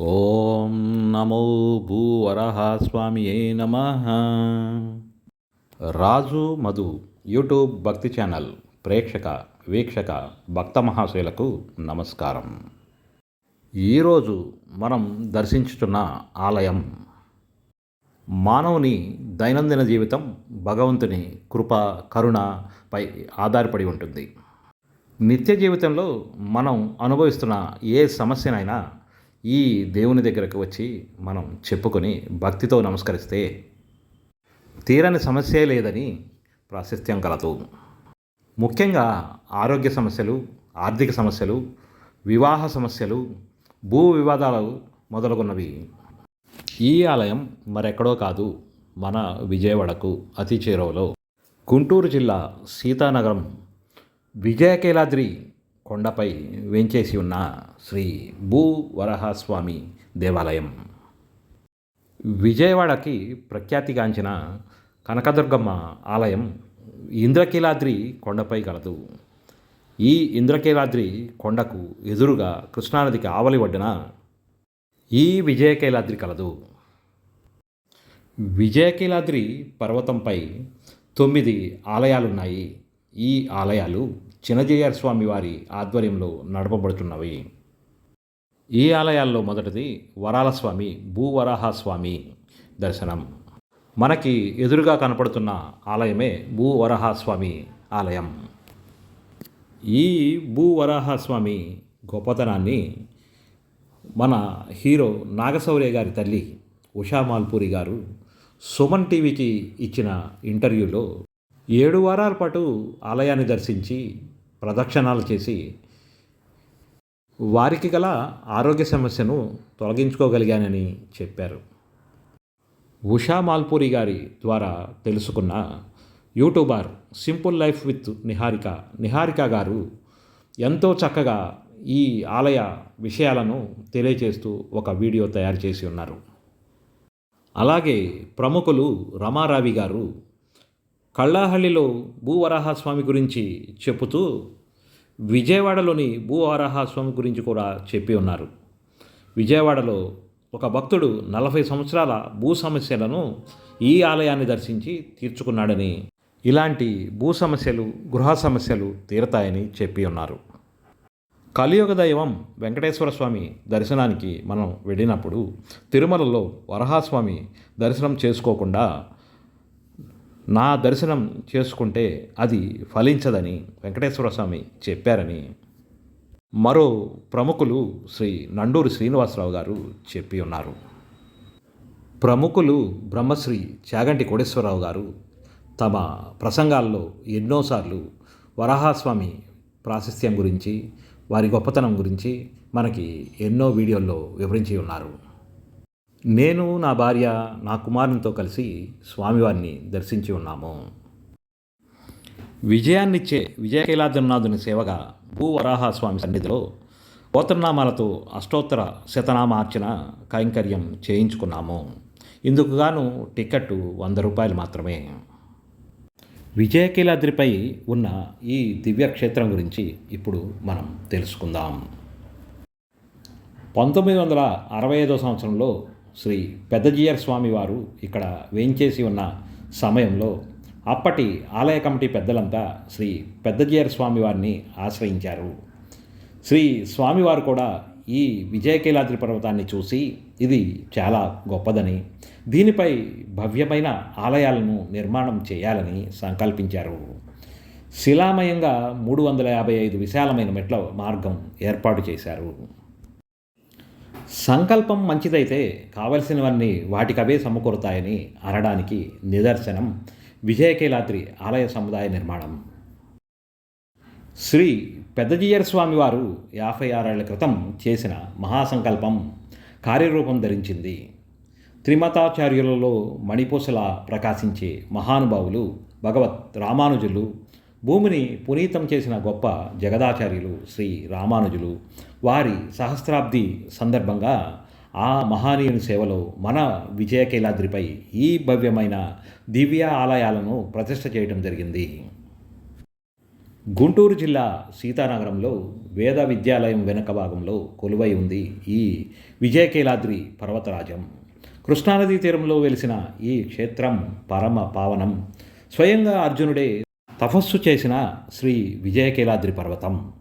ఓం నమో భూవరహాస్వామియే నమ. రాజు మధు యూట్యూబ్ భక్తి ఛానల్ ప్రేక్షక వీక్షక భక్త మహాశయులకు నమస్కారం. ఈరోజు మనం దర్శించుతున్న ఆలయం మానవుని దైనందిన జీవితం భగవంతుని కృప కరుణపై ఆధారపడి ఉంటుంది. నిత్య జీవితంలో మనం అనుభవిస్తున్న ఏ సమస్యనైనా ఈ దేవుని దగ్గరకు వచ్చి మనం చెప్పుకొని భక్తితో నమస్కరిస్తే తీరని సమస్యే లేదని ప్రాశస్త్యం కలదు. ముఖ్యంగా ఆరోగ్య సమస్యలు ఆర్థిక సమస్యలు వివాహ సమస్యలు భూ వివాదాలు మొదలగున్నవి. ఈ ఆలయం మరెక్కడో కాదు మన విజయవాడకు అతి చేరువలో. గుంటూరు జిల్లా సీతానగరం విజయకేలాద్రి కొండపై వేంచేసి ఉన్న శ్రీ భూ వరహస్వామి దేవాలయం. విజయవాడకి ప్రఖ్యాతిగాంచిన కనకదుర్గమ్మ ఆలయం ఇంద్రకీలాద్రి కొండపై కలదు. ఈ ఇంద్రకీలాద్రి కొండకు ఎదురుగా కృష్ణానదికి ఆవలి ఒడ్డున ఈ విజయకైలాద్రి కలదు. విజయకైలాద్రి పర్వతంపై తొమ్మిది ఆలయాలున్నాయి. ఈ ఆలయాలు చిన్నజీయర్ స్వామి వారి ఆధ్వర్యంలో నడపబడుతున్నవి. ఈ ఆలయాల్లో మొదటిది వరాల స్వామి భూవరాహ స్వామి దర్శనం. మనకి ఎదురుగా కనపడుతున్న ఆలయమే భూవరాహ స్వామి ఆలయం. ఈ భూవరాహ స్వామి గొప్పతనాన్ని మన హీరో నాగశౌర్య గారి తల్లి ఉషా మాల్పూరి గారు సుమన్ టీవీకి ఇచ్చిన ఇంటర్వ్యూలో ఏడు వారాల పాటు ఆలయాన్ని దర్శించి ప్రదక్షిణాలు చేసి వారికి గల ఆరోగ్య సమస్యను తొలగించుకోగలిగానని చెప్పారు. ఉషా మాల్పూరి గారి ద్వారా తెలుసుకున్న YouTuber simple life with Niharika Niharika గారు ఎంతో చక్కగా ఈ ఆలయ విషయాలను తెలియజేస్తూ ఒక వీడియో తయారు చేసి ఉన్నారు. అలాగే ప్రముఖులు రమారావి గారు కళ్ళాహళ్ళిలో భూవరాహస్వామి గురించి చెబుతూ విజయవాడలోని భూవరాహస్వామి గురించి కూడా చెప్పి ఉన్నారు. విజయవాడలో ఒక భక్తుడు నలభై సంవత్సరాల భూ సమస్యలను ఈ ఆలయాన్ని దర్శించి తీర్చుకున్నాడని ఇలాంటి భూ సమస్యలు గృహ సమస్యలు తీరతాయని చెప్పి ఉన్నారు. కలియుగ దైవం వెంకటేశ్వర స్వామి దర్శనానికి మనం వెళ్ళినప్పుడు తిరుమలలో వరహాస్వామి దర్శనం చేసుకోకుండా నా దర్శనం చేసుకుంటే అది ఫలించదని వెంకటేశ్వర స్వామి చెప్పారని మరో ప్రముఖులు శ్రీ నండూరి శ్రీనివాసరావు గారు చెప్పి ఉన్నారు. ప్రముఖులు బ్రహ్మశ్రీ చాగంటి కోటేశ్వరరావు గారు తమ ప్రసంగాల్లో ఎన్నోసార్లు వరాహస్వామి ప్రాశస్త్యం గురించి వారి గొప్పతనం గురించి మనకి ఎన్నో వీడియోల్లో వివరించి ఉన్నారు. నేను నా భార్య నా కుమారునితో కలిసి స్వామివారిని దర్శించి ఉన్నాము. విజయాన్నిచ్చే విజయకైలాద్రనాథుని సేవగా భూవరాహ స్వామి సన్నిధిలో ఓతర్నామాలతో అష్టోత్తర శతనామార్చన కైంకర్యం చేయించుకున్నాము. ఇందుకు గాను టికెట్ వంద రూపాయలు మాత్రమే. విజయకైలాద్రిపై ఉన్న ఈ దివ్యక్షేత్రం గురించి ఇప్పుడు మనం తెలుసుకుందాం. పంతొమ్మిది వందల అరవై ఐదో సంవత్సరంలో శ్రీ పెద్దజీయర్ స్వామి వారు ఇక్కడ వేయించేసి ఉన్న సమయంలో అప్పటి ఆలయ కమిటీ పెద్దలంతా శ్రీ పెద్దజీయర్ స్వామి వారిని ఆశ్రయించారు. శ్రీ స్వామివారు కూడా ఈ విజయకైలాద్రి పర్వతాన్ని చూసి ఇది చాలా గొప్పదని దీనిపై భవ్యమైన ఆలయాలను నిర్మాణం చేయాలని సంకల్పించారు. శిలామయంగా మూడు వందల యాభై ఐదు విశాలమైన మెట్ల మార్గం ఏర్పాటు చేశారు. సంకల్పం మంచిదైతే కావలసినవన్నీ వాటికవే సమకూరుతాయని అనడానికి నిదర్శనం విజయకైలాద్రి ఆలయ సముదాయ నిర్మాణం. శ్రీ పెద్దజీయర్ స్వామివారు యాభై ఆరేళ్ళ క్రితం చేసిన మహాసంకల్పం కార్యరూపం ధరించింది. త్రిమతాచార్యులలో మణిపూసలా ప్రకాశించే మహానుభావులు భగవత్ రామానుజులు భూమిని పునీతం చేసిన గొప్ప జగదాచార్యులు శ్రీ రామానుజులు వారి సహస్రాబ్ది సందర్భంగా ఆ మహానీయుని సేవలో మన విజయకైలాద్రిపై ఈ భవ్యమైన దివ్య ఆలయాలను ప్రతిష్ట చేయడం జరిగింది. గుంటూరు జిల్లా సీతానగరంలో వేద విద్యాలయం వెనుక భాగంలో కొలువై ఉంది ఈ విజయకేలాద్రి పర్వతరాజం. కృష్ణానదీ తీరంలో వెలిసిన ఈ క్షేత్రం పరమ పావనం. స్వయంగా అర్జునుడే తపస్సు చేసిన శ్రీ విజయకేలాద్రి పర్వతం.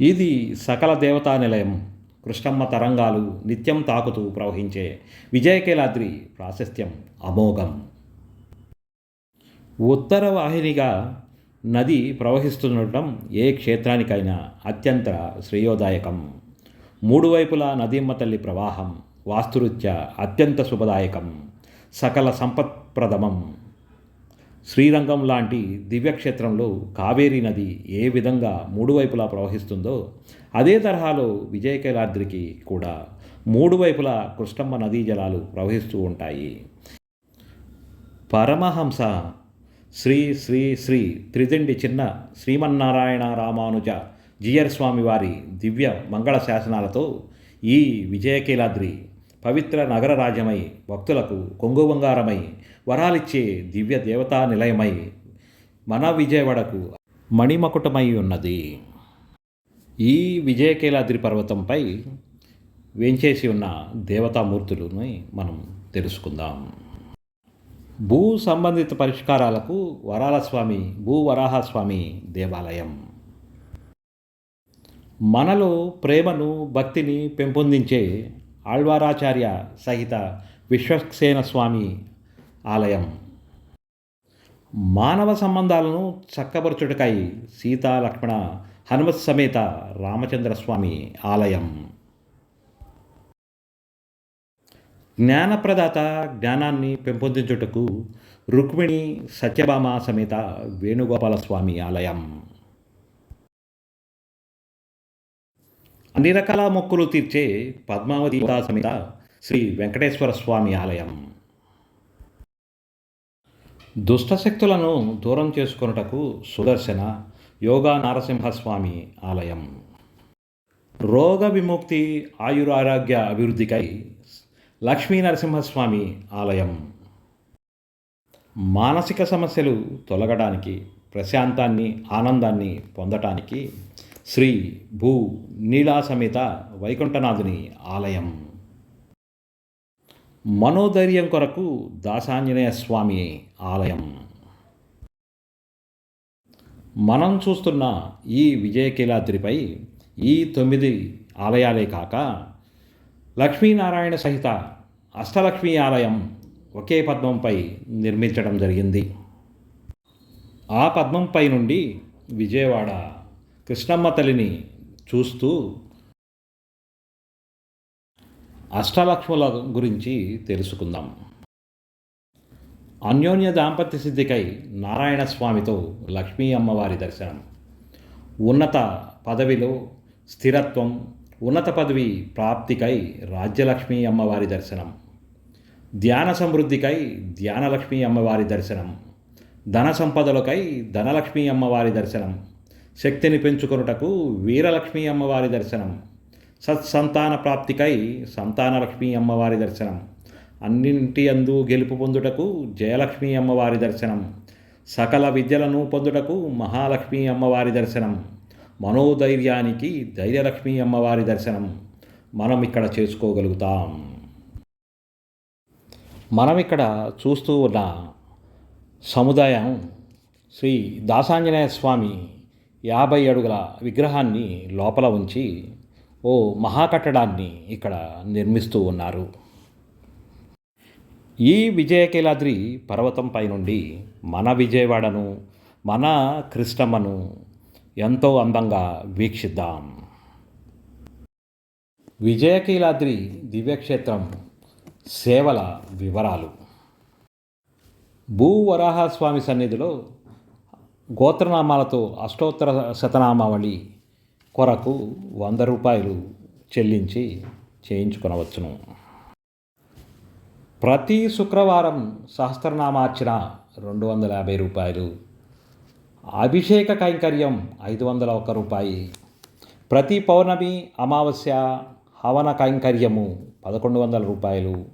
ఇది సకల దేవతా నిలయం కృష్ణమ్మ తరంగాలు నిత్యం తాకుతూ ప్రవహించే విజయకేలాద్రి ప్రాశస్త్యం అమోఘం. ఉత్తర వాహినిగా నది ప్రవహిస్తుండటం ఏ క్షేత్రానికైనా అత్యంత శ్రేయోదాయకం. మూడు వైపులా నదీమ్మ తల్లి ప్రవాహం వాస్తురీత్యా అత్యంత శుభదాయకం. సకల సంపత్ప్రదమం. శ్రీరంగం లాంటి దివ్యక్షేత్రంలో కావేరీ నది ఏ విధంగా మూడు వైపులా ప్రవహిస్తుందో అదే తరహాలో విజయకైలాద్రికి కూడా మూడు వైపులా కృష్ణమ్మ నదీ జలాలు ప్రవహిస్తూ ఉంటాయి. పరమహంస శ్రీ శ్రీ శ్రీ త్రిదండి చిన్న శ్రీమన్నారాయణ రామానుజ జియర్ స్వామి వారి దివ్య మంగళ శాసనాలతో ఈ విజయకీలాద్రి పవిత్ర నగర రాజ్యమై భక్తులకు కొంగు బంగారమై వరాలిచ్చే దివ్య దేవతా నిలయమై మన విజయవాడకు మణిమకుటమై ఉన్నది. ఈ విజయకేలాద్రి పర్వతంపై వేంచేసి ఉన్న దేవతామూర్తులని మనం తెలుసుకుందాం. భూ సంబంధిత పరిష్కారాలకు వరాలస్వామి భూ వరాహస్వామి దేవాలయం. మనలో ప్రేమను భక్తిని పెంపొందించే ఆళ్వారాచార్య సహిత విశ్వక్సేన స్వామి ఆలయం. మానవ సంబంధాలను చక్కబరుచుటకై సీతా లక్ష్మణ హనుమత్ సమేత రామచంద్ర స్వామి ఆలయం. జ్ఞానప్రదాత జ్ఞానాన్ని పెంపొందించుటకు రుక్మిణి సత్యభామ సమేత వేణుగోపాల స్వామి ఆలయం. అన్ని రకాల మొక్కులు తీర్చే పద్మావతి సమేత శ్రీ వెంకటేశ్వర స్వామి ఆలయం. దుష్టశక్తులను దూరం చేసుకొనుటకు సుదర్శన యోగా నారసింహస్వామి ఆలయం. రోగ విముక్తి ఆయురారోగ్య అభివృద్ధికై లక్ష్మీ నరసింహస్వామి ఆలయం. మానసిక సమస్యలు తొలగడానికి ప్రశాంతాన్ని ఆనందాన్ని పొందటానికి శ్రీ భూ నీలా సమేత వైకుంఠనాథుని ఆలయం. మనోధైర్యం కొరకు దాసాంజనేయ స్వామి ఆలయం. మనం చూస్తున్న ఈ విజయకీలాద్రిపై ఈ తొమ్మిది ఆలయాలే కాక లక్ష్మీనారాయణ సహిత అష్టలక్ష్మీ ఆలయం ఒకే పద్మంపై నిర్మించడం జరిగింది. ఆ పద్మంపై నుండి విజయవాడ కృష్ణమ్మ తల్లిని చూస్తూ అష్టలక్ష్ముల గురించి తెలుసుకుందాం. అన్యోన్య దాంపత్య సిద్ధికై నారాయణ స్వామితో లక్ష్మీ అమ్మవారి దర్శనం. ఉన్నత పదవిలో స్థిరత్వం ఉన్నత పదవి ప్రాప్తికై రాజ్యలక్ష్మీ అమ్మవారి దర్శనం. ధ్యాన సమృద్ధికై ధ్యానలక్ష్మీ అమ్మవారి దర్శనం. ధన సంపదలకై ధనలక్ష్మీ అమ్మవారి దర్శనం. శక్తిని పెంచుకొనుటకు వీరలక్ష్మీ అమ్మవారి దర్శనం. సత్సంతాన ప్రాప్తికై సంతానలక్ష్మీ అమ్మవారి దర్శనం. అన్నింటి అందు గెలుపు పొందుటకు జయలక్ష్మీ అమ్మవారి దర్శనం. సకల విద్యలను పొందుటకు మహాలక్ష్మీ అమ్మవారి దర్శనం. మనోధైర్యానికి ధైర్యలక్ష్మీ అమ్మవారి దర్శనం. మనం ఇక్కడ చేసుకోగలుగుతాం. మనం ఇక్కడ చూస్తూ ఉన్న సముదాయం శ్రీ దాసాంజనేయ స్వామి యాభై అడుగుల విగ్రహాన్ని లోపల ఉంచి ఓ మహాకట్టడాన్ని ఇక్కడ నిర్మిస్తూ ఉన్నారు. ఈ విజయకైలాద్రి పర్వతంపై నుండి మన విజయవాడను మన కృష్ణమ్మను ఎంతో అందంగా వీక్షిద్దాం. విజయకీలాద్రి దివ్యక్షేత్రం సేవల వివరాలు. భూవరాహస్వామి సన్నిధిలో గోత్రనామాలతో అష్టోత్తర శతనామావళి కొరకు వంద రూపాయలు చెల్లించి చేయించుకొనవచ్చును. ప్రతి శుక్రవారం సహస్రనామార్చన రెండు వందల యాభై రూపాయలు. అభిషేక కైంకర్యం ఐదు వందల ఒక రూపాయి. ప్రతి పౌర్ణమి అమావాస్య హవన కైంకర్యము పదకొండు వందల రూపాయలు.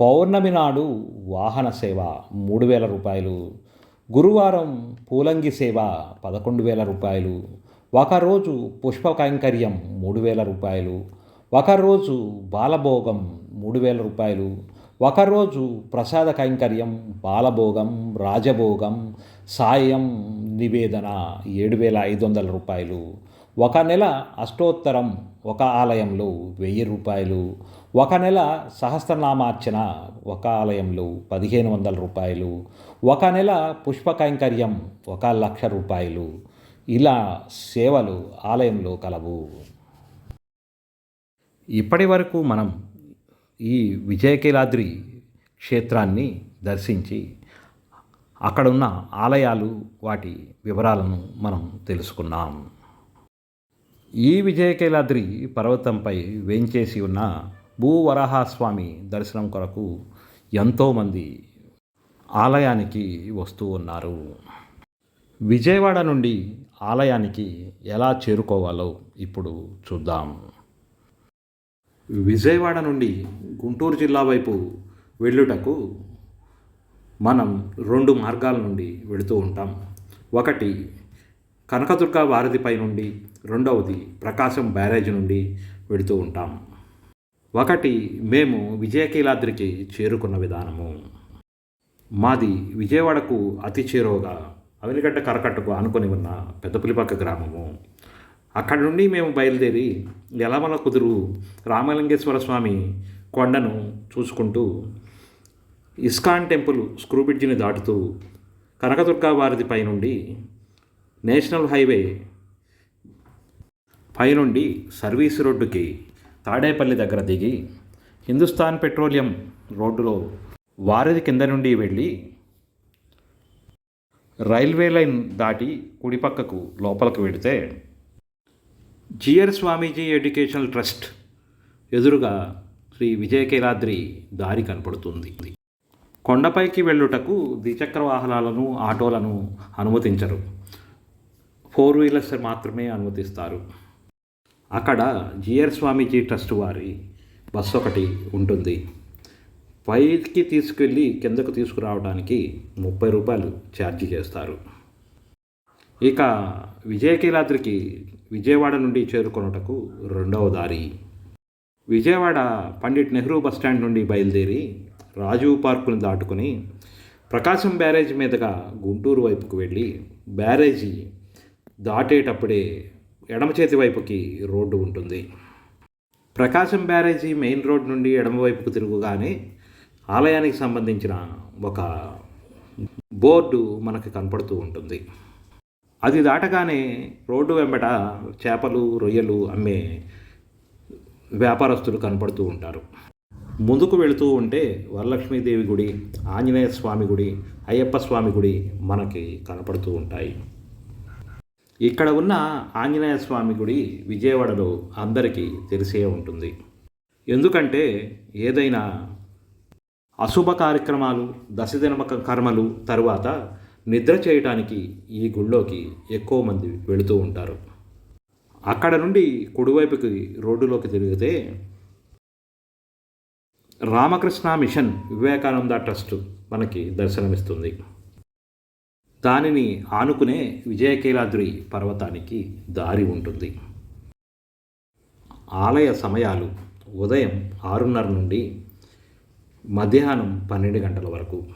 పౌర్ణమి నాడు వాహన సేవ మూడు వేల రూపాయలు. గురువారం పూలంగి సేవ పదకొండు వేల రూపాయలు. ఒకరోజు పుష్ప కైంకర్యం మూడు వేల రూపాయలు ఒకరోజు బాలభోగం మూడు వేల రూపాయలు ఒకరోజు ప్రసాద కైంకర్యం బాలభోగం రాజభోగం సాయం నివేదన ఏడు వేల ఐదు వందల రూపాయలు ఒక నెల అష్టోత్తరం ఒక ఆలయంలో వెయ్యి రూపాయలు ఒక నెల సహస్రనామార్చన ఒక ఆలయంలో పదిహేను వందల రూపాయలు ఒక నెల పుష్ప కైంకర్యం ఒక లక్ష రూపాయలు ఇలా సేవలు ఆలయంలో కలవు. ఇప్పటి వరకు మనం ఈ విజయకీలాద్రి క్షేత్రాన్ని దర్శించి అక్కడున్న ఆలయాలు వాటి వివరాలను మనం తెలుసుకున్నాం. ఈ విజయకైలాద్రి పర్వతంపై వేంచేసి ఉన్న భూవరాహస్వామి దర్శనం కొరకు ఎంతోమంది ఆలయానికి వస్తూ ఉన్నారు. విజయవాడ నుండి ఆలయానికి ఎలా చేరుకోవాలో ఇప్పుడు చూద్దాం. విజయవాడ నుండి గుంటూరు జిల్లా వైపు వెళ్ళుటకు మనం రెండు మార్గాల నుండి వెళుతూ ఉంటాం. ఒకటి కనకదుర్గ వారధిపై నుండి రెండవది ప్రకాశం బ్యారేజ్ నుండి వెళుతూ ఉంటాం. ఒకటి మేము విజయకీలాద్రికి చేరుకున్న విధానము. మాది విజయవాడకు అతి చేరువగా అవినిగడ్డ కరకట్టుకు అనుకుని ఉన్న పెద్దపులిపక్క గ్రామము. అక్కడి నుండి మేము బయలుదేరి యలమల కుదురు రామలింగేశ్వర స్వామి కొండను చూసుకుంటూ ఇస్కాన్ టెంపుల్ స్క్రూ బ్రిడ్జిని దాటుతూ కనకదుర్గా వారిది పై నుండి నేషనల్ హైవే పైనుండి సర్వీస్ రోడ్డుకి తాడేపల్లి దగ్గర దిగి హిందుస్థాన్ పెట్రోలియం రోడ్డులో వారిది కింద నుండి వెళ్ళి రైల్వే లైన్ దాటి కుడిపక్కకు లోపలికి వెడితే జిఆర్ స్వామీజీ ఎడ్యుకేషనల్ ట్రస్ట్ ఎదురుగా శ్రీ విజయకైలాద్రి దారి కనపడుతుంది. కొండపైకి వెళ్ళుటకు ద్విచక్ర వాహనాలను ఆటోలను అనుమతించరు. ఫోర్ వీలర్స్ మాత్రమే అనుమతిస్తారు. అక్కడ జిఆర్ స్వామీజీ ట్రస్ట్ వారి బస్సు ఒకటి ఉంటుంది. పైకి తీసుకెళ్ళి కిందకు తీసుకురావడానికి ముప్పై రూపాయలు ఛార్జ్ చేస్తారు. ఇక విజయకీలాద్రికి విజయవాడ నుండి చేరుకొనుటకు రెండవ దారి. విజయవాడ పండిట్ నెహ్రూ బస్టాండ్ నుండి బయలుదేరి రాజీవ్ పార్కును దాటుకుని ప్రకాశం బ్యారేజ్ మీదుగా గుంటూరు వైపుకు వెళ్ళి బ్యారేజీ దాటేటప్పుడే ఎడమ చేతి వైపుకి రోడ్డు ఉంటుంది. ప్రకాశం బ్యారేజీ మెయిన్ రోడ్ నుండి ఎడమవైపుకు తిరుగుగానే ఆలయానికి సంబంధించిన ఒక బోర్డు మనకు కనపడుతూ ఉంటుంది. అది దాటగానే రోడ్డు వెంబట చేపలు రొయ్యలు అమ్మే వ్యాపారస్తులు కనపడుతూ ఉంటారు. ముందుకు వెళుతూ ఉంటే వరలక్ష్మీదేవి గుడి ఆంజనేయ స్వామి గుడి అయ్యప్ప స్వామి గుడి మనకి కనపడుతూ ఉంటాయి. ఇక్కడ ఉన్న ఆంజనేయ స్వామి గుడి విజయవాడలో అందరికీ తెలిసే ఉంటుంది. ఎందుకంటే ఏదైనా అశుభ కార్యక్రమాలు దశదిన కర్మలు తరువాత నిద్ర చేయటానికి ఈ గుళ్ళోకి ఎక్కువ మంది వెళుతూ ఉంటారు. అక్కడ నుండి కుడివైపుకి రోడ్డులోకి తిరిగితే రామకృష్ణ మిషన్ వివేకానంద ట్రస్ట్ మనకి దర్శనమిస్తుంది. దానిని ఆనుకునే విజయకైలాద్రి పర్వతానికి దారి ఉంటుంది. ఆలయ సమయాలు ఉదయం ఆరున్నర నుండి మధ్యాహ్నం పన్నెండు గంటల వరకు.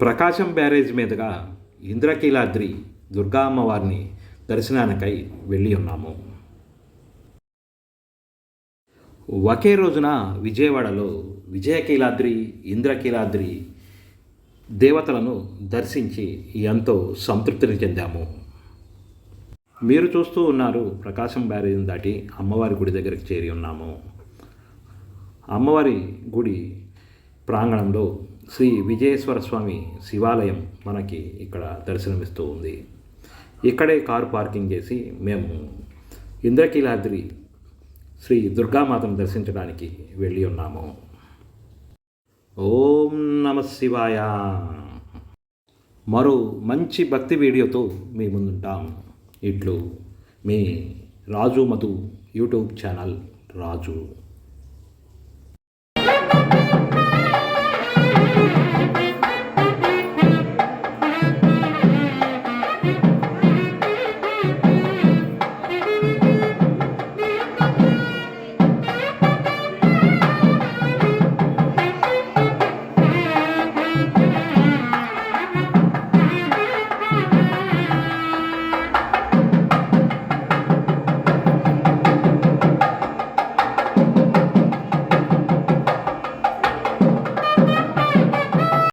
ప్రకాశం బ్యారేజ్ మీదుగా ఇంద్రకీలాద్రి దుర్గా అమ్మవారిని దర్శనానికై వెళ్ళి ఉన్నాము. ఒకే రోజున విజయవాడలో విజయకీలాద్రి ఇంద్రకీలాద్రి దేవతలను దర్శించి ఎంతో సంతృప్తిని చెందాము. మీరు చూస్తూ ఉన్నారు ప్రకాశం బ్యారేజ్ని దాటి అమ్మవారి గుడి దగ్గరికి చేరి ఉన్నాము. అమ్మవారి గుడి ప్రాంగణంలో శ్రీ విజయేశ్వర స్వామి శివాలయం మనకి ఇక్కడ దర్శనమిస్తూ ఉంది. ఇక్కడే కారు పార్కింగ్ చేసి మేము ఇంద్రకీలాద్రి శ్రీ దుర్గామాతను దర్శించడానికి వెళ్ళి ఉన్నాము. ఓం నమ శివాయ. మరో మంచి భక్తి వీడియోతో మీ ముందుంటాం. ఇట్లు మీ రాజు మధు యూట్యూబ్ ఛానల్ రాజు.